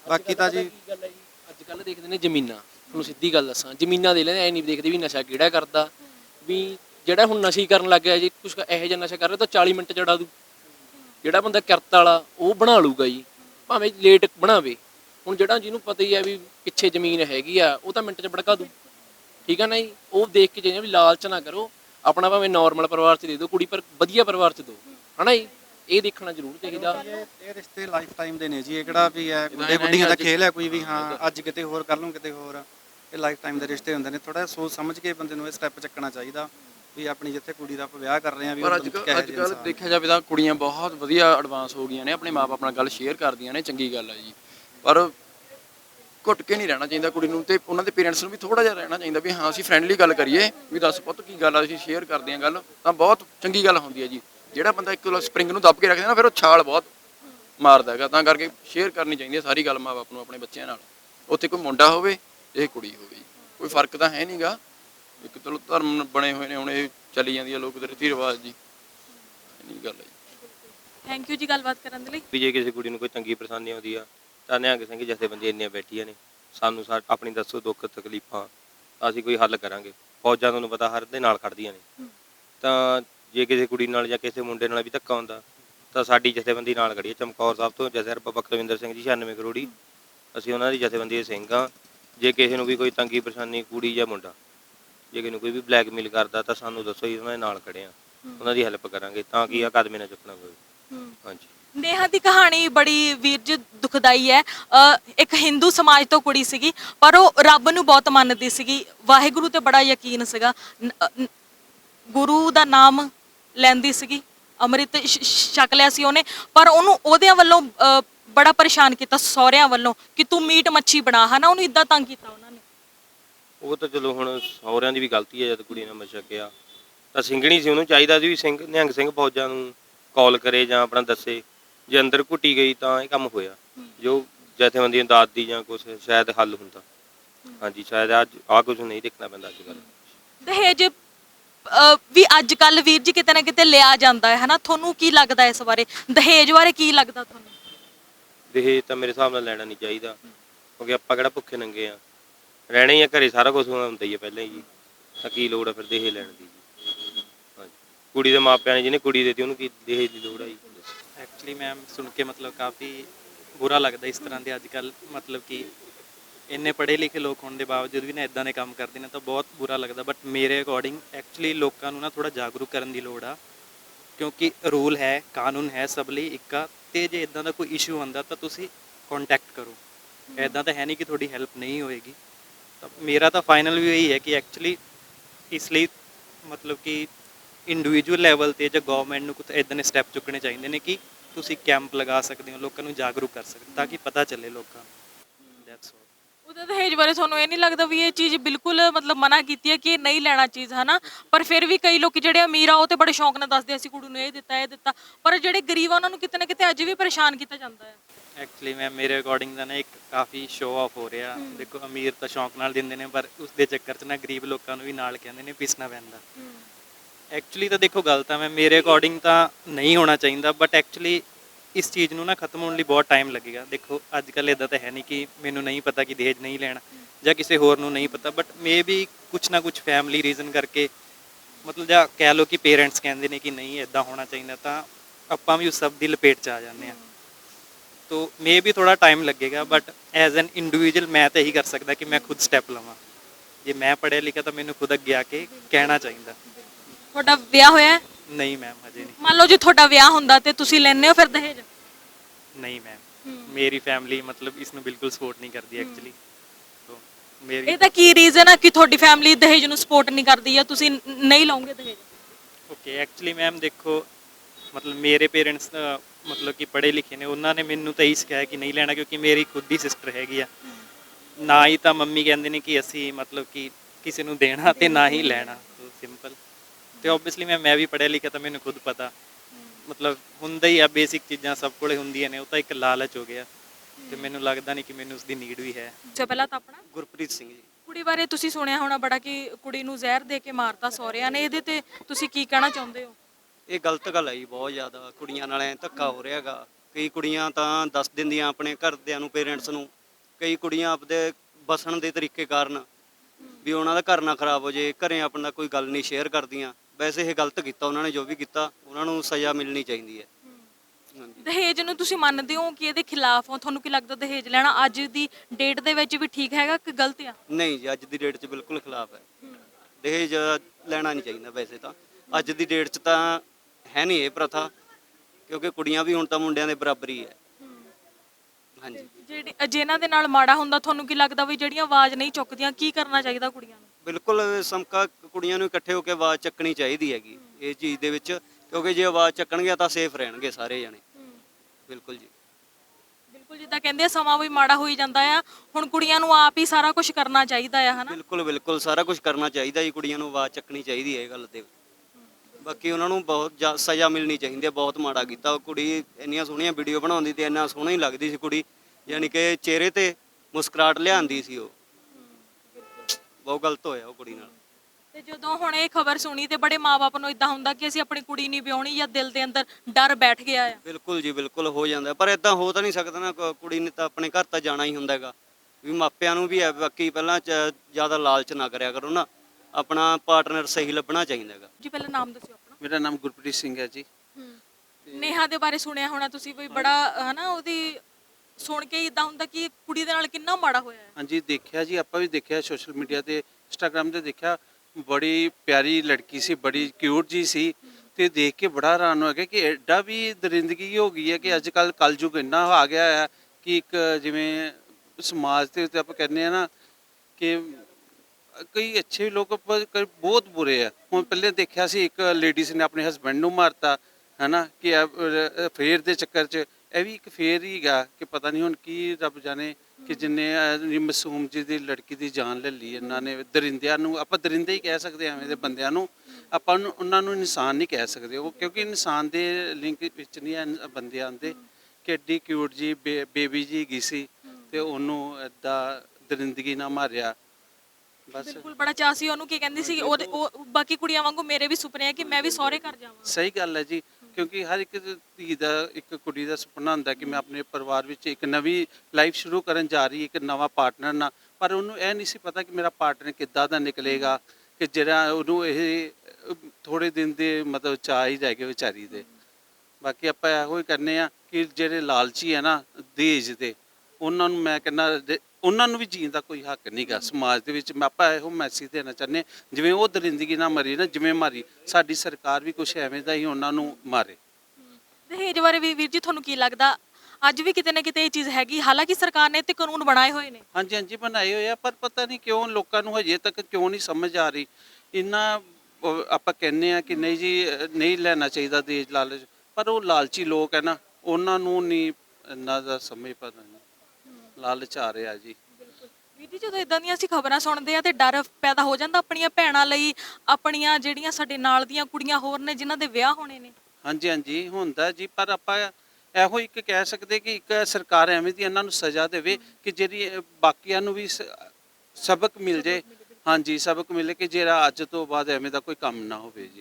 ਬਾਕੀ ਤਾਂ ਜੀ ਗੱਲ ਹੈ ਜੀ ਅੱਜ ਕੱਲ ਦੇਖਦੇ ਨੇ ਜ਼ਮੀਨਾਂ। ਤੁਹਾਨੂੰ ਸਿੱਧੀ ਗੱਲ ਦੱਸਾਂ, ਜ਼ਮੀਨਾਂ ਦੇ ਲੈਂਦੇ ਐ ਨਹੀਂ ਦੇਖਦੇ ਵੀ ਨਸ਼ਾ ਕਿਹੜਾ ਕਰਦਾ। ਵੀ ਜਿਹੜਾ ਹੁਣ ਨਸ਼ੀ ਕਰਨ ਲੱਗ ਗਿਆ ਜੀ ਕੁਝ ਇਹੋ ਜਿਹਾ ਨਸ਼ਾ ਕਰ ਰਿਹਾ ਤਾਂ 40 ਮਿੰਟ ਚੜਾ ਦੂ। ਜਿਹੜਾ ਬੰਦਾ ਕਿਰਤ ਵਾਲਾ, ਉਹ ਬਣਾ ਲੂਗਾ ਜੀ। ਭਾਵੇਂ ਲੇਟ ਬਣਾਵੇ। ਹੁਣ ਜਿਹੜਾ ਜਿਹਨੂੰ ਪਤਾ ਹੀ ਆ ਵੀ ਪਿੱਛੇ ਜ਼ਮੀਨ ਹੈਗੀ ਆ ਉਹ ਤਾਂ ਮਿੰਟ 'ਚ ਭੜਕਾ ਦੂ। ਠੀਕ ਆ ਨਾ ਜੀ? ਉਹ ਦੇਖ ਕੇ ਜਿਹੜੇ ਵੀ ਲਾਲਚ ਨਾ ਕਰੋ ਆਪਣਾ ਭਾਵੇਂ ਨਾਰਮਲ ਪਰਿਵਾਰ 'ਚ ਦੇ ਦਿਓ ਕੁੜੀ ਪਰ ਵਧੀਆ ਪਰਿਵਾਰ 'ਚ ਦਿਓ ਹਨਾ ਜੀ? ਇਹ ਦੇਖਣਾ ਜ਼ਰੂਰ ਚਾਹੀਦਾ। ਇਹ ਰਿਸ਼ਤੇ ਲਾਈਫ ਟਾਈਮ ਦੇ ਨੇ ਜੀ ਇਹ ਕਿਹੜਾ ਵੀ ਹੈ ਗੁੱਡੇ ਗੁੱਡੀਆਂ ਦਾ ਖੇਲ ਹੈ ਕੋਈ ਵੀ ਹਾਂ ਅੱਜ ਕਿਤੇ ਹੋਰ ਕੱਲ ਨੂੰ ਕਿਤੇ ਹੋਰ ਇਹ ਲਾਈਫ ਟਾਈਮ ਦੇ ਰਿਸ਼ਤੇ ਹੁੰਦੇ ਨੇ। ਥੋੜਾ ਸੋਚ ਸਮਝ ਕੇ ਬੰਦੇ ਨੂੰ ਇਹ ਸਟੈਪ ਚੱਕਣਾ ਚਾਹੀਦਾ ਵੀ ਆਪਣੀ ਜਿੱਥੇ ਕੁੜੀ ਦਾ ਆਪਾਂ ਵਿਆਹ ਕਰ ਰਹੇ ਹਾਂ ਵੀ ਪਰ ਉਹ ਅੱਜ ਹੈ। ਦੇਖਿਆ ਜਾਵੇ ਤਾਂ ਕੁੜੀਆਂ ਬਹੁਤ ਵਧੀਆ ਐਡਵਾਂਸ ਹੋ ਗਈਆਂ ਨੇ ਆਪਣੇ ਮਾਪੇ ਨਾਲ ਗੱਲ ਸ਼ੇਅਰ ਕਰਦੀਆਂ ਨੇ ਚੰਗੀ ਗੱਲ ਹੈ ਜੀ। ਪਰ ਘੁੱਟ ਕੇ ਨਹੀਂ ਰਹਿਣਾ ਚਾਹੀਦਾ ਕੁੜੀ ਨੂੰ ਤੇ ਉਹਨਾਂ ਦੇ ਪੇਰੈਂਟਸ ਨੂੰ ਵੀ ਥੋੜਾ ਜਿਹਾ ਰਹਿਣਾ ਚਾਹੀਦਾ ਵੀ ਹਾਂ ਅਸੀਂ ਫਰੈਂਡਲੀ ਗੱਲ ਕਰੀਏ ਵੀ ਦੱਸ ਪੁੱਤ ਕੀ ਗੱਲ ਆ ਅਸੀਂ ਸ਼ੇਅਰ ਕਰਦੇ ਹਾਂ ਗੱਲ ਤਾਂ ਬਹੁਤ ਚੰਗੀ ਗੱਲ ਹੁੰਦੀ ਹੈ ਜੀ। ਜਿਹੜਾ ਬੰਦਾ ਇੱਕ ਸਪਰਿੰਗ ਨੂੰ ਦੱਬ ਕੇ ਰੱਖਦਾ ਨਾ ਫਿਰ ਉਹ ਛਾਲ ਬਹੁਤ ਮਾਰਦਾ ਹੈਗਾ ਤਾਂ ਕਰਕੇ ਸ਼ੇਅਰ ਕਰਨੀ ਚਾਹੀਦੀ ਹੈ ਸਾਰੀ ਗੱਲ ਮਾਪੇ ਨੂੰ ਆਪਣੇ ਬੱਚਿਆਂ ਨਾਲ। ਉੱਥੇ ਕੋਈ ਮੁੰਡਾ ਹੋਵੇ ਇਹ ਕੁੜੀ ਹੋਵੇ। ਕੋਈ ਫ਼ਰਕ ਤਾਂ ਹੈ ਨਹੀਂਗਾ ਇੱਕ ਚਲੋ ਧਰਮ ਬਣੇ ਹੋਏ ਨੇ ਹੁਣ ਇਹ ਚੱਲੀ ਜਾਂਦੀ ਹੈ ਲੋਕ ਦੇ ਰੀਤੀ ਰਿਵਾਜ ਜੀ। ਨਹੀਂ ਗੱਲ ਹੈ ਥੈਂਕ ਯੂ ਜੀ ਗੱਲਬਾਤ ਕਰਨ ਦੇ ਲਈ। ਵੀ ਜੇ ਕਿਸੇ ਕੁੜੀ ਨੂੰ ਕੋਈ ਤੰਗੀ ਪਰੇਸ਼ਾਨੀ ਆਉਂਦੀ ਆ ਤਾਂ ਨਿਹੰਗ ਸਿੰਘ ਜਥੇਬੰਦੀਆਂ ਇੰਨੀਆਂ ਬੈਠੀਆਂ ਨੇ ਸਾਨੂੰ ਸਾ- ਆਪਣੀ ਦੱਸੋ ਦੁੱਖ ਤਕਲੀਫਾਂ ਤਾਂ ਅਸੀਂ ਕੋਈ ਹੱਲ ਕਰਾਂਗੇ। ਫੌਜਾਂ ਤੁਹਾਨੂੰ ਪਤਾ ਹਰ ਦੇ ਨਾਲ ਖੜਦੀਆਂ ਨੇ। ਤਾਂ ਜੇ ਕਿਸੇ ਕੁੜੀ ਨਾਲ ਜਾਂ ਕਿਸੇ ਮੁੰਡੇ ਨਾਲ ਵੀ ਧੱਕਾ ਹੁੰਦਾ ਤਾਂ ਸਾਡੀ ਜਥੇਬੰਦੀ ਨਾਲ ਖੜੀ ਹੈ ਚਮਕੌਰ ਸਾਹਿਬ ਤੋਂ ਜਥੇਦਾਰ ਬਖਤਵਿੰਦਰ ਸਿੰਘ ਜੀ 96 ਕਰੋੜੀ। ਅਸੀਂ ਉਹਨਾਂ ਦੀ ਜਥੇਬੰਦੀ ਦੇ ਸਿੰਘ ਆ ਜੇ ਕਿਸੇ ਨੂੰ ਵੀ ਕੋਈ ਤੰਗੀ ਪਰੇਸ਼ਾਨੀ ਕੁੜੀ ਜਾਂ ਮੁੰਡਾ ਜੇ ਕਿਸੇ ਨੂੰ ਕੋਈ ਵੀ ਬਲੈਕਮੇਲ ਕਰਦਾ ਤਾਂ ਸਾਨੂੰ ਦੱਸੋ ਜੀ ਉਹਨਾਂ ਦੇ ਨਾਲ ਖੜੇ ਆ ਉਹਨਾਂ ਦੀ ਹੈਲਪ ਕਰਾਂਗੇ ਤਾਂ ਕਿ ਆ ਕਦਮੇ ਨਾ ਚੁੱਕਣਾ ਪਵੇ। ਹਾਂਜੀ। ਨੇਹਾ ਦੀ ਕਹਾਣੀ ਬੜੀ ਵੀਰ ਜੀ ਦੁਖਦਾਈ ਹੈ। ਅ, ਇੱਕ ਹਿੰਦੂ ਸਮਾਜ ਤੋਂ ਕੁੜੀ ਸੀਗੀ ਪਰ ਉਹ ਰੱਬ ਨੂੰ ਬਹੁਤ ਮੰਨਦੀ ਸੀਗੀ। ਵਾਹਿਗੁਰੂ ਤੇ ਬੜਾ ਯਕੀਨ ਸੀਗਾ। ਨ- ਅ, ਨ- ਗੁਰੂ ਦਾ ਨਾਮ ਲੈਂਦੀ ਸੀਗੀ। ਅੰਮ੍ਰਿਤ ਛ- ਛ- ਛਕ ਲਿਆ ਸੀ ਉਹਨੇ। ਪਰ ਉਹਨੂੰ ਉਹਦਿਆਂ ਵੱਲੋਂ ਅ, ਬੜਾ ਪਰੇਸ਼ਾਨ ਕੀਤਾ ਸਹੁਰਿਆਂ ਵੱਲੋਂ ਕਿ ਤੂੰ ਮੀਟ ਮੱਛੀ ਬਣਾ। ਹਨਾ ਉਹਨੂੰ ਇਦਾਂ ਤੰਗ ਕੀਤਾ ਉਹਨਾਂ ਨੇ। ਉਹ ਤਾਂ ਚਲੋ ਹੁਣ ਸਹੁਰਿਆਂ ਦੀ ਵੀ ਗਲਤੀ ਹੈ ਜਦ ਕੁੜੀ ਨੇ ਨਸ਼ਾ ਛਕਿਆ। ਤਾਂ ਸਿੰਘਣੀ ਸੀ ਉਹਨੂੰ ਚਾਹੀਦਾ ਸੀ ਵੀ ਸਿੰਘ ਨਿਹੰਗ ਸਿੰਘ ਫੌਜਾਂ ਨੂੰ ਕਾਲ ਕਰੇ ਜਾਂ ਆਪਣਾ ਦੱਸੇ। ਜੇ ਅੰਦਰ ਘੁੱਟੀ ਗਈ ਤਾਂ ਇਹ ਕੰਮ ਹੋਇਆ। ਜੋ ਜਥੇਬੰਦੀਆਂ ਦਾਦ ਜਾਂ ਕੁਝ ਸ਼ਾਇਦ ਹੱਲ ਹੁੰਦਾ। ਹਾਂਜੀ ਸ਼ਾਇਦ ਅੱਜ ਆ ਕੁਝ ਨਹੀਂ ਦੇਖਣਾ ਪੈਂਦਾ ਅੱਜ ਕੱਲ੍ਹ ਦਹੇਜ ਵੀ ਅੱਜ ਕੱਲ ਵੀਰ ਜੀ ਕਿਤੇ ਨਾ ਕਿਤੇ ਲਿਆ ਜਾਂਦਾ ਹੈ ਹਨਾ? ਤੁਹਾਨੂੰ ਕੀ ਲੱਗਦਾ ਇਸ ਬਾਰੇ? ਦਹੇਜ ਬਾਰੇ ਕੀ ਲੱਗਦਾ ਤੁਹਾਨੂੰ? ਦੇਹ ਤਾਂ ਮੇਰੇ ਹਿਸਾਬ ਨਾਲ ਲੈਣਾ ਨਹੀਂ ਚਾਹੀਦਾ। ਕਿਉਂਕਿ ਆਪਾਂ ਕਿਹੜਾ ਭੁੱਖੇ ਨੰਗੇ ਆ। ਰਹਿਣਾ ਹੀ ਆ ਘਰੇ ਸਾਰਾ ਕੁਝ ਹੁੰਦਾ ਹੀ ਆ ਪਹਿਲਾਂ ਹੀ ਜੀ। ਤਾਂ ਕੀ ਲੋੜ ਆ ਫਿਰ ਦੇਹ ਲੈਣ ਦੀ ਜੀ? ਹਾਂਜੀ। ਕੁੜੀ ਦੇ ਮਾਪਿਆਂ ਨੇ ਜਿਹਨੇ ਕੁੜੀ ਦੇਤੀ ਉਹਨੂੰ ਕੀ ਦੇਹ ਦੀ ਲੋੜ ਆ ਜੀ? ਐਕਚੁਅਲੀ ਮੈਮ ਸੁਣ ਕੇ ਮਤਲਬ ਕਾਫੀ ਬੁਰਾ ਲੱਗਦਾ ਇਸ ਤਰ੍ਹਾਂ ਦੇ ਅੱਜ ਕੱਲ ਮਤਲਬ ਕਿ ਇੰਨੇ ਪੜ੍ਹੇ ਲਿਖੇ ਲੋਕ ਹੋਣ ਦੇ ਬਾਵਜੂਦ ਵੀ ਨਾ ਇਦਾਂ ਦੇ ਕੰਮ ਕਰਦੇ ਨੇ ਤਾਂ ਬਹੁਤ ਬੁਰਾ ਲੱਗਦਾ। ਬਟ ਮੇਰੇ ਅਕੋਰਡਿੰਗ ਐਕਚੁਅਲੀ ਲੋਕਾਂ ਨੂੰ ਨਾ ਥੋੜਾ ਜਾਗਰੂਕ ਕਰਨ ਦੀ ਲੋੜ ਆ ਕਿਉਂਕਿ ਰੂਲ ਹੈ ਕਾਨੂੰਨ ਹੈ ਸਭ ਲਈ ਇੱਕਾ ਤੇ ਜੇ ਇਦਾਂ ਦਾ ਕੋਈ ਇਸ਼ੂ ਆਉਂਦਾ ਤਾਂ ਤੁਸੀਂ ਕੰਟੈਕਟ ਕਰੋ। ਇਦਾਂ ਤਾਂ ਹੈ ਨਹੀਂ ਕਿ ਤੁਹਾਡੀ ਹੈਲਪ ਨਹੀਂ ਹੋਏਗੀ। ਤਾਂ ਮੇਰਾ ਤਾਂ ਫਾਈਨਲ ਵੀ ਇਹੀ ਹੈ ਕਿ ਐਕਚੁਅਲੀ ਇਸ ਲਈ ਮਤਲਬ ਕਿ ਇੰਡੀਵਿਜੂਅਲ ਲੈਵਲ ਤੇ ਜਾਂ ਗਵਰਨਮੈਂਟ ਨੂੰ ਕੁਝ ਇਦਾਂ ਦੇ ਸਟੈਪ ਚੁੱਕਣੇ ਚਾਹੀਦੇ ਨੇ ਕਿ ਤੁਸੀਂ ਕੈਂਪ ਲਗਾ ਸਕਦੇ ਹੋ ਲੋਕਾਂ ਨੂੰ ਜਾਗਰੂਕ ਕਰ ਸਕਦੇ ਹੋ ਤਾਂ ਕਿ ਪਤਾ ਚੱਲੇ ਲੋਕਾਂ ਨੂੰ। ਦੈਟਸ ਆਲ ਉਹਦਾ ਦਹੇਜ ਬਾਰੇ ਤੁਹਾਨੂੰ ਇਹ ਨਹੀਂ ਲੱਗਦਾ ਵੀ ਇਹ ਚੀਜ਼ ਬਿਲਕੁਲ ਮਤਲਬ ਮਨਾ ਕੀਤੀ ਹੈ ਕਿ ਇਹ ਨਹੀਂ ਲੈਣਾ ਚੀਜ਼ ਹਨਾ? ਪਰ ਫਿਰ ਵੀ ਕਈ ਲੋਕੀ ਜਿਹੜੇ ਅਮੀਰ ਆ ਉਹ ਤੇ ਬੜੇ ਸ਼ੌਂਕ ਨਾਲ ਦੱਸਦੇ ਅਸੀਂ ਕੁੜੀ ਨੂੰ ਇਹ ਦਿੱਤਾ ਇਹ ਦਿੱਤਾ। ਪਰ ਜਿਹੜੇ ਗਰੀਬ ਆ ਉਹਨਾਂ ਨੂੰ ਕਿਤੇ ਨਾ ਕਿਤੇ ਅੱਜ ਵੀ ਪਰੇਸ਼ਾਨ ਕੀਤਾ ਜਾਂਦਾ ਹੈ। ਐਕਚੁਅਲੀ ਮੈਂ ਮੇਰੇ ਅਕੋਰਡਿੰਗ ਦਾ ਨਾ ਇੱਕ ਕਾਫੀ ਸ਼ੋਅ ਆਫ ਹੋ ਰਿਹਾ। ਦੇਖੋ ਅਮੀਰ ਤਾਂ ਸ਼ੌਂਕ ਨਾਲ ਦਿੰਦੇ ਨੇ ਪਰ ਉਸ ਦੇ ਚੱਕਰ 'ਚ ਨਾ ਗਰੀਬ ਲੋਕਾਂ ਨੂੰ ਵੀ ਨਾਲ ਕਹਿੰਦੇ ਨੇ ਪਿਸਣਾ ਪੈਂਦਾ। ਐਕਚੁਅਲੀ ਤਾਂ ਦੇਖੋ ਗੱਲ ਤਾਂ ਮੈਂ, ਮੇਰੇ ਅਕੋਰਡਿੰਗ ਤਾਂ ਨਹੀਂ ਹੋਣਾ ਚਾਹੀਦਾ ਬਟ ਐਕਚੁਅਲੀ ਇਸ ਚੀਜ਼ ਨੂੰ ਨਾ ਖਤਮ ਹੋਣ ਲਈ ਬਹੁਤ ਟਾਈਮ ਲੱਗੇਗਾ। ਦੇਖੋ ਅੱਜ ਕੱਲ ਇਦਾਂ ਤਾਂ ਹੈ ਨਹੀਂ ਕਿ ਮੈਨੂੰ ਨਹੀਂ ਪਤਾ ਕਿ ਦਹੇਜ ਨਹੀਂ ਲੈਣਾ ਜਾਂ ਕਿਸੇ ਹੋਰ ਨੂੰ ਨਹੀਂ ਪਤਾ ਬਟ ਮੇ ਵੀ ਕੁਛ ਨਾ ਕੁਛ ਫੈਮਿਲੀ ਰੀਜ਼ਨ ਕਰਕੇ, ਮਤਲਬ ਜਾਂ ਕਹਿ ਲਓ ਕਿ ਪੇਰੈਂਟਸ ਕਹਿੰਦੇ ਨੇ ਕਿ ਨਹੀਂ ਇਦਾਂ ਹੋਣਾ ਚਾਹੀਦਾ, ਤਾਂ ਆਪਾਂ ਵੀ ਉਸ ਸਭ ਦੀ ਲਪੇਟ 'ਚ ਆ ਜਾਂਦੇ ਆ ਤੋ ਮੇ ਵੀ ਥੋੜਾ ਟਾਈਮ ਲੱਗੇਗਾ ਬਟ ਐਜ਼ ਐਨ ਇੰਡੀਵਿਜੂਅਲ ਮੈਂ ਤਾਂ ਇਹੀ ਕਰ ਸਕਦਾ ਕਿ ਮੈਂ ਖੁਦ ਸਟੈਪ ਲਵਾਂ। ਜੇ ਮੈਂ ਪੜ੍ਹਿਆ ਲਿਖਿਆ ਤਾਂ ਮੈਨੂੰ ਖੁਦ ਅੱਗੇ ਆ ਕੇ ਕਹਿਣਾ ਚਾਹੀਦਾ। ਤੁਹਾਡਾ ਵਿਆਹ ਹੋਇਆ ਹੈ? ਨਹੀਂ ਮੈਮ ਹਜੇ ਨਹੀਂ। ਮੰਨ ਲਓ ਜੇ ਤੁਹਾਡਾ ਵਿਆਹ ਹੁੰਦਾ ਤੇ ਤੁਸੀਂ ਲੈਣੇ ਹੋ ਫਿਰ ਦਹੇਜ? ਨਹੀਂ ਮੈਮ ਮੇਰੀ ਫੈਮਿਲੀ ਮਤਲਬ ਇਸ ਨੂੰ ਬਿਲਕੁਲ ਸਪੋਰਟ ਨਹੀਂ ਕਰਦੀ ਐਕਚੁਅਲੀ ਤੋ ਮੇਰੀ ਇਹਦਾ ਕੀ ਰੀਜ਼ਨ ਆ ਕਿ ਤੁਹਾਡੀ ਫੈਮਿਲੀ ਦਹੇਜ ਨੂੰ ਸਪੋਰਟ ਨਹੀਂ ਕਰਦੀ ਜਾਂ ਤੁਸੀਂ ਨ- ਨਹੀਂ ਲਓਗੇ ਦਹੇਜ? ਓਕੇ ਐਕਚੁਅਲੀ ਮੈਮ ਦੇਖੋ ਮਤਲਬ ਮੇਰੇ ਪੇਰੈਂਟਸ ਮਤਲਬ ਕਿ ਪੜ੍ਹੇ ਲਿਖੇ ਨੇ ਉਹਨਾਂ ਨੇ ਮੈਨੂੰ ਤਾਂ ਇਹੀ ਸਿਖਾਇਆ ਕਿ ਨਹੀਂ ਲੈਣਾ ਕਿਉਂਕਿ ਮੇਰੀ ਖੁਦ ਦੀ ਸਿਸਟਰ ਹੈਗੀ ਆ। ਨਾ ਹੀ ਤਾਂ ਮੰਮੀ ਕਹਿੰਦੇ ਨੇ ਕਿ ਅਸੀਂ ਮਤਲਬ ਕਿ ਕਿਸੇ ਨੂੰ ਦੇਣਾ ਤੇ ਨਾ ਹੀ ਲੈਣਾ ਸਿੰਪਲ ਤੇ ਆਬਵੀਅਸਲੀ ਮੈਂ ਮੈਂ ਵੀ ਪੜ੍ਹਿਆ ਲਿਖਿਆ ਤਾਂ ਮੈਨੂੰ ਖੁਦ ਪਤਾ। ਮਤਲਬ ਹੁੰਦਾ ਹੀ ਆ ਬੇਸਿਕ ਚੀਜ਼ਾਂ ਸਭ ਕੋਲੇ ਹੁੰਦੀਆਂ ਨੇ ਉਹ ਤਾਂ ਇੱਕ ਲਾਲਚ ਹੋ ਗਿਆ। ਤੇ ਮੈਨੂੰ ਲੱਗਦਾ ਨਹੀਂ ਕਿ ਮੈਨੂੰ ਉਸ ਦੀ ਨੀਡ ਵੀ ਹੈ। ਜੋ ਪਹਿਲਾਂ ਤਾਂ ਆਪਣਾ? ਗੁਰਪ੍ਰੀਤ ਸਿੰਘ ਜੀ। ਕੁੜੀ ਬਾਰੇ ਤੁਸੀਂ ਸੁਣਿਆ ਹੋਣਾ ਬੜਾ ਕਿ ਕੁੜੀ ਨੂੰ ਜ਼ਹਿਰ ਦੇ ਕੇ ਮਾਰਤਾ ਸਹੁਰਿਆਂ ਨੇ ਇਹਦੇ ਤੇ ਤੁਸੀਂ ਕੀ ਕਹਿਣਾ ਚਾਹੁੰਦੇ ਹੋ? ਇਹ ਗਲਤ ਗੱਲ ਹੈ ਜੀ ਬਹੁਤ ਜ਼ਿਆਦਾ। ਕੁੜੀਆਂ ਨਾਲ ਐ ਧੱਕਾ ਹੋ ਰਿਹਾਗਾ ਕਈ ਕੁੜੀਆਂ ਤਾਂ ਦੱਸ ਦਿੰਦੀਆਂ ਆਪਣੇ ਘਰਦਿਆਂ ਨੂੰ ਪੇਰੈਂਟਸ ਨੂੰ। ਕਈ ਕੁੜੀਆਂ ਆਪਦੇ ਬਸਣ ਦੇ ਤਰੀਕੇ ਕਾਰਨ ਵੀ ਉਹਨਾਂ ਦਾ ਘਰ ਨਾ ਖਰਾਬ ਹੋ ਜੇ ਘਰੇ ਆਪਣਾ ਕੋਈ ਗੱਲ ਨਹੀਂ ਸ਼ੇਅਰ ਕਰਦੀਆਂ। ਵੈਸੇ ਇਹ ਗਲਤ ਕੀਤਾ ਉਹਨਾਂ ਨੇ ਜੋ ਵੀ ਕੀਤਾ ਉਹਨਾਂ ਨੂੰ ਸਜ਼ਾ ਮਿਲਣੀ ਚਾਹੀਦੀ ਹੈ। ਹਾਂਜੀ। ਦਹੇਜ ਨੂੰ ਤੁਸੀਂ ਮੰਨਦੇ ਹੋ ਕਿ ਇਹਦੇ ਖਿਲਾਫ ਹੋ? ਤੁਹਾਨੂੰ ਕੀ ਲੱਗਦਾ ਦਹੇਜ ਲੈਣਾ ਅੱਜ ਦੀ ਡੇਟ ਦੇ ਵਿੱਚ ਵੀ ਠੀਕ ਹੈਗਾ ਕਿ ਗਲਤ ਆ? ਨਹੀਂ ਜੀ ਅੱਜ ਦੀ ਡੇਟ 'ਚ ਬਿਲਕੁਲ ਖਿਲਾਫ ਹੈ। ਦਹੇਜ ਲੈਣਾ ਨਹੀਂ ਚਾਹੀਦਾ ਵੈਸੇ ਤਾਂ। ਅੱਜ ਦੀ ਡੇਟ 'ਚ ਤਾਂ ਹੈ ਨਹੀਂ ਇਹ ਪ੍ਰਥਾ ਕਿਉਂਕਿ ਕੁੜੀਆਂ ਵੀ ਹੁਣ ਤਾਂ ਮੁੰਡਿਆਂ ਦੇ ਬਰਾਬਰ ਹੀ ਹੈ। ਹਾਂਜੀ। ਜਿਹੜੀ ਜਿਨ੍ਹਾਂ ਦੇ ਨਾਲ ਮਾੜਾ ਹੁੰਦਾ ਤੁਹਾਨੂੰ ਕੀ ਲੱਗਦਾ ਵੀ ਜਿਹੜੀਆਂ ਆਵਾਜ਼ ਨਹੀਂ ਚੁੱਕਦੀਆਂ ਕੀ ਕਰਨਾ ਚਾਹੀਦਾ ਕੁੜੀਆਂ ਨੂੰ? ਬਿਲਕੁਲ ਸਮਕਾ ਕੁੜੀਆਂ ਨੂੰ ਇਕੱਠੇ ਹੋ ਕੇ ਆਵਾਜ਼ ਚੱਕਣੀ ਚਾਹੀਦੀ ਹੈਗੀ ਇਹ ਚੀਜ਼ ਦੇ ਵਿੱਚ ਕਿਉਂਕਿ ਜੇ ਆਵਾਜ਼ ਚੱਕਣਗੇ ਤਾਂ ਸੇਫ ਰਹਿਣਗੇ ਸਾਰੇ ਜਣੇ। ਬਿਲਕੁਲ ਜੀ। ਬਿਲਕੁਲ ਜਿੱਦਾਂ ਕਹਿੰਦੇ ਆ ਸਮਾਂ ਵੀ ਮਾੜਾ ਹੋਈ ਜਾਂਦਾ ਆ ਹੁਣ ਕੁੜੀਆਂ ਨੂੰ ਆਪ ਹੀ ਸਾਰਾ ਕੁਝ ਕਰਨਾ ਚਾਹੀਦਾ ਆ ਹਨਾ? ਬਿਲਕੁਲ ਬਿਲਕੁਲ ਸਾਰਾ ਕੁਝ ਕਰਨਾ ਚਾਹੀਦਾ ਜੀ ਕੁੜੀਆਂ ਨੂੰ ਆਵਾਜ਼ ਚੱਕਣੀ ਚਾਹੀਦੀ ਹੈ ਇਹ ਗੱਲ ਤੇ। ਬਾਕੀ ਉਹਨਾਂ ਨੂੰ ਬਹੁਤ ਜ਼ਿਆ- ਸਜ਼ਾ ਮਿਲਣੀ ਚਾਹੀਦੀ ਹੈ ਬਹੁਤ ਮਾੜਾ ਕੀਤਾ। ਉਹ ਕੁੜੀ ਇੰਨੀਆਂ ਸੋਹਣੀਆਂ ਵੀਡੀਓ ਬਣਾਉਂਦੀ ਤੇ ਇੰਨਾ ਸੋਹਣੀ ਲੱਗਦੀ ਸੀ ਕੁੜੀ ਯਾਨੀ ਕਿ ਚਿਹਰੇ ਤੇ ਮੁਸਕਰਾਹਟ ਲਿਆਂਦੀ ਸੀ ਉਹ। ਬਹੁਤ ਗਲਤ ਹੋਇਆ ਉਹ ਕੁੜੀ ਨਾਲ। ਤੇ ਜਦੋਂ ਹੁਣ ਇਹ ਖਬਰ ਸੁਣੀ ਤੇ ਬੜੇ ਮਾਪੇ ਨੂੰ ਇਦਾਂ ਹੁੰਦਾ ਕਿ ਅਸੀਂ ਆਪਣੀ ਕੁੜੀ ਨਹੀਂ ਵਿਆਹਣੀ ਜਾਂ ਦਿਲ ਦੇ ਅੰਦਰ ਡਰ ਬੈਠ ਗਿਆ ਆ। ਬਿਲਕੁਲ ਜੀ ਬਿਲਕੁਲ ਹੋ ਜਾਂਦਾ। ਪਰ ਇਦਾਂ ਹੋ ਤਾਂ ਨਹੀਂ ਸਕਦਾ ਨਾ ਕ- ਕੁੜੀ ਨੇ ਤਾਂ ਆਪਣੇ ਘਰ ਤਾਂ ਜਾਣਾ ਹੀ ਹੁੰਦਾ ਹੈਗਾ। ਵੀ ਮਾਪਿਆਂ ਨੂੰ ਵੀ ਹੈ ਬਾਕੀ ਪਹਿਲਾਂ ਚ- ਜ਼ਿਆਦਾ ਲਾਲਚ ਨਾ ਕਰਿਆ ਕਰੋ ਨਾ। ਆਪਣਾ ਪਾਰਟਨਰ ਸਹੀ ਲੱਭਣਾ ਚਾਹੀਦਾ ਹੈਗਾ। ਜੀ ਪਹਿਲਾਂ ਨਾਮ ਦੱਸਿਓ ਆਪਣਾ। ਮੇਰਾ ਨਾਮ ਗੁਰਪ੍ਰੀਤ ਸਿੰਘ ਹੈ ਜੀ। ਨੇਹਾ ਦੇ ਬਾਰੇ ਸੁਣਿਆ ਹੋਣਾ ਤੁਸੀਂ ਵੀ ਬੜਾ ਹਨਾ ਉਹਦੀ ਸੁਣ ਕੇ ਇਦਾਂ ਹੁੰਦਾ ਕਿ ਕੁੜੀ ਦੇ ਨਾਲ ਕਿੰਨਾ ਮਾੜਾ ਹੋਇਆ ਹੈ। ਹਾਂਜੀ, ਦੇਖਿਆ ਜੀ, ਆਪਾਂ ਵੀ ਦੇਖਿਆ ਸੋਸ਼ਲ ਮੀਡੀਆ ਤੇ ਇੰਸਟਾਗ੍ਰam ਤੇ ਦੇਖਿਆ, ਬੜੀ ਪਿਆਰੀ ਲੜਕੀ ਸੀ, ਬੜੀ ਕਿਊਟ ਜੀ ਸੀ ਤੇ ਦੇਖ ਕੇ ਬੜਾ ਹੈਰਾਨ ਹੋ ਗਿਆ ਕਿ ਐਡਾ ਵੀ ਦਰਿੰਦਗੀ ਹੋ ਗਈ ਹੈ ਕਿ ਅੱਜ ਕੱਲ ਕਲਯੁਗ ਇੰਨਾ ਆ ਗਿਆ ਹੈ ਕਿ ਇੱਕ ਜਿਵੇਂ ਸਮਾਜ ਦੇ ਉੱਤੇ ਆਪਾਂ ਕਹਿੰਦੇ ਆ ਨਾ ਕਿ ਕਈ ਅੱਛੇ ਲੋਕ ਪਰ ਕਈ ਬਹੁਤ ਬੁਰੇ ਆ। ਹੁਣ ਪਹਿਲੇ ਦੇਖਿਆ ਸੀ ਇੱਕ ਲੇਡੀਜ਼ ਨੇ ਆਪਣੇ ਹਸਬੰਡ ਨੂੰ ਮਾਰਤਾ, ਹੈਨਾ, ਕਿ ਫੇਰ ਦੇ ਚੱਕਰ 'ਚ ਇਹ ਵੀ ਇੱਕ ਫੇਰ ਹੀ ਗਾ ਕਿ ਪਤਾ ਨਹੀਂ ਹੁਣ ਕੀ ਰੱਬ ਜਾਣੇ ਕਿ ਜਿੰਨੇ ਮਾਸੂਮ ਜੀ ਦੀ ਲੜਕੀ ਦੀ ਜਾਨ ਲੈ ਲਈ ਇਹਨਾਂ ਨੇ ਦਰਿੰਦਿਆਂ ਨੂੰ ਆਪਾਂ ਦਰਿੰਦੇ ਹੀ ਕਹਿ ਸਕਦੇ ਹਾਂ ਐਵੇਂ ਦੇ ਬੰਦਿਆਂ ਨੂੰ ਆਪਾਂ ਨੂੰ ਉਹਨਾਂ ਨੂੰ ਇਨਸਾਨ ਨਹੀਂ ਕਹਿ ਸਕਦੇ। ਉਹ ਕਿਉਂਕਿ ਇਨਸਾਨ ਦੇ ਲਿੰਕ ਵਿੱਚ ਨਹੀਂ ਇਹ ਬੰਦੇ ਆਉਂਦੇ ਕਿ ਐਡੀ ਕਿਊਟ ਜੀ ਬੇਬੀ ਜੀ ਗਈ ਸੀ ਤੇ ਉਹਨੂੰ ਏਦਾਂ ਦਰਿੰਦਗੀ ਨਾਲ ਮਾਰਿਆ। ਬਸ। ਬਿਲਕੁਲ ਬੜਾ ਚਾਅ ਸੀ ਉਹਨੂੰ ਕੀ ਕਹਿੰਦੀ ਸੀ ਉਹ ਬਾਕੀ ਕੁੜੀਆਂ ਵਾਂਗੂ ਮੇਰੇ ਵੀ ਸੁਪਨੇ ਆ ਕਿ ਮੈਂ ਵੀ ਸਹੁਰੇ ਘਰ ਜਾਵਾਂ। ਸਹੀ ਗੱਲ ਹੈ ਜੀ। ਕਿਉਂਕਿ ਹਰ ਇੱਕ ਧੀ ਦਾ, ਇੱਕ ਕੁੜੀ ਦਾ ਸੁਪਨਾ ਹੁੰਦਾ ਕਿ ਮੈਂ ਆਪਣੇ ਪਰਿਵਾਰ ਵਿੱਚ ਇੱਕ ਨਵੀਂ ਲਾਈਫ ਸ਼ੁਰੂ ਕਰਨ ਜਾ ਰਹੀ, ਇੱਕ ਨਵਾਂ ਪਾਰਟਨਰ ਨਾਲ ਪਰ ਉਹਨੂੰ ਇਹ ਨਹੀਂ ਸੀ ਪਤਾ ਕਿ ਮੇਰਾ ਪਾਰਟਨਰ ਕਿੱਦਾਂ ਦਾ ਨਿਕਲੇਗਾ, ਕਿ ਜਿਹੜਾ ਉਹਨੂੰ ਇਹ ਥੋੜੇ ਦਿਨ ਦੇ ਮਤਲਬ ਚਾਹ ਹੀ ਰਹਿ ਗਏ ਵਿਚਾਰੀ ਦੇ। ਬਾਕੀ ਆਪਾਂ ਇਹੋ ਹੀ ਕਰਨੇ ਆ ਕਿ ਜਿਹੜੇ ਲਾਲਚੀ ਹੈ ਨਾ ਦੇਜ ਦੇ, ਉਹਨਾਂ ਨੂੰ ਮੈਂ ਕਹਿੰਦਾ ਉਹਨਾਂ ਨੂੰ ਵੀ ਜੀਣ ਦਾ ਕੋਈ ਹੱਕ ਨਹੀਂਗਾ ਸਮਾਜ ਦੇ ਵਿੱਚ। ਮੈਂ ਆਪਾਂ ਇਹੋ ਮੈਸੇਜ ਦੇਣਾ ਚਾਹੁੰਦੇ ਹਾਂ, ਜਿਵੇਂ ਉਹ ਦਰਿੰਦਗੀ ਨਾਲ ਮਰੀ ਨਾ ਜਿਵੇਂ ਮਾਰੀ ਸਾਡੀ ਸਰਕਾਰ ਵੀ ਕੁਝ ਐਵੇਂ ਦਾ ਹੀ ਉਹਨਾਂ ਨੂੰ ਮਾਰੇ। ਦਹੇਜ ਬਾਰੇ ਵੀ ਵੀਰ ਜੀ ਤੁਹਾਨੂੰ ਕੀ ਲੱਗਦਾ? ਅੱਜ ਵੀ ਕਿਤੇ ਨਾ ਕਿਤੇ ਇਹ ਚੀਜ਼ ਹੈਗੀ ਹਾਲਾਂਕਿ ਸਰਕਾਰ ਨੇ ਤੇ ਕਾਨੂੰਨ ਬਣਾਏ ਹੋਏ ਨੇ। ਹਾਂਜੀ ਹਾਂਜੀ ਬਣਾਏ ਹੋਏ ਆ ਪਰ ਪਤਾ ਨਹੀਂ ਕਿਉਂ ਲੋਕਾਂ ਨੂੰ ਹਜੇ ਤੱਕ ਕਿਉਂ ਨਹੀਂ ਸਮਝ ਆ ਰਹੀ। ਇੰਨਾ ਅਹ, ਆਪਾਂ ਕਹਿੰਦੇ ਆ ਕਿ ਨਹੀਂ ਜੀ ਅਹ, ਨਹੀਂ ਲੈਣਾ ਚਾਹੀਦਾ ਦੇਜ ਲਾਲਚ ਪਰ ਉਹ ਲਾਲਚੀ ਲੋਕ ਹੈ ਨਾ ਉਹਨਾਂ ਨੂੰ ਨਹੀਂ ਇੰਨਾ ਦਾ ਸਮਝ ਪਤਾ ਨਹੀਂ ਲਾਲਚ ਆ ਰਿਹਾ ਜੀ ਜੀ ਜਦੋਂ ਇਦਾਂ ਦੀਆਂ ਅਸੀਂ ਖਬਰਾਂ ਸੁਣਦੇ ਆ ਤੇ ਡਰ ਪੈਦਾ ਹੋ ਜਾਂਦਾ ਆਪਣੀਆਂ ਭੈਣਾਂ ਲਈ ਆਪਣੀਆਂ ਜਿਹੜੀਆਂ ਸਾਡੇ ਨਾਲ ਦੀਆਂ ਕੁੜੀਆਂ ਹੋਰ ਨੇ ਜਿਨ੍ਹਾਂ ਦੇ ਵਿਆਹ ਹੋਣੇ ਨੇ? ਹਾਂਜੀ ਹਾਂਜੀ ਹੁੰਦਾ ਜੀ ਪਰ ਆਪਾਂ ਇਹੋ ਇੱਕ ਕਹਿ ਸਕਦੇ ਕਿ ਇੱਕ ਸਰਕਾਰ ਐਵੇਂ ਦੀ ਇਹਨਾਂ ਨੂੰ ਸਜ਼ਾ ਦੇਵੇ ਕਿ ਜਿਹੜੀ ਬਾਕੀਆਂ ਨੂੰ ਵੀ ਸਬਕ ਮਿਲ ਜੇ। ਹਾਂਜੀ ਸਬਕ ਮਿਲੇ ਕਿ ਜਿਹੜਾ ਅੱਜ ਤੋਂ ਬਾਅਦ ਐਵੇਂ ਦਾ ਕੋਈ ਕੰਮ ਨਾ ਹੋਵੇ ਜੀ।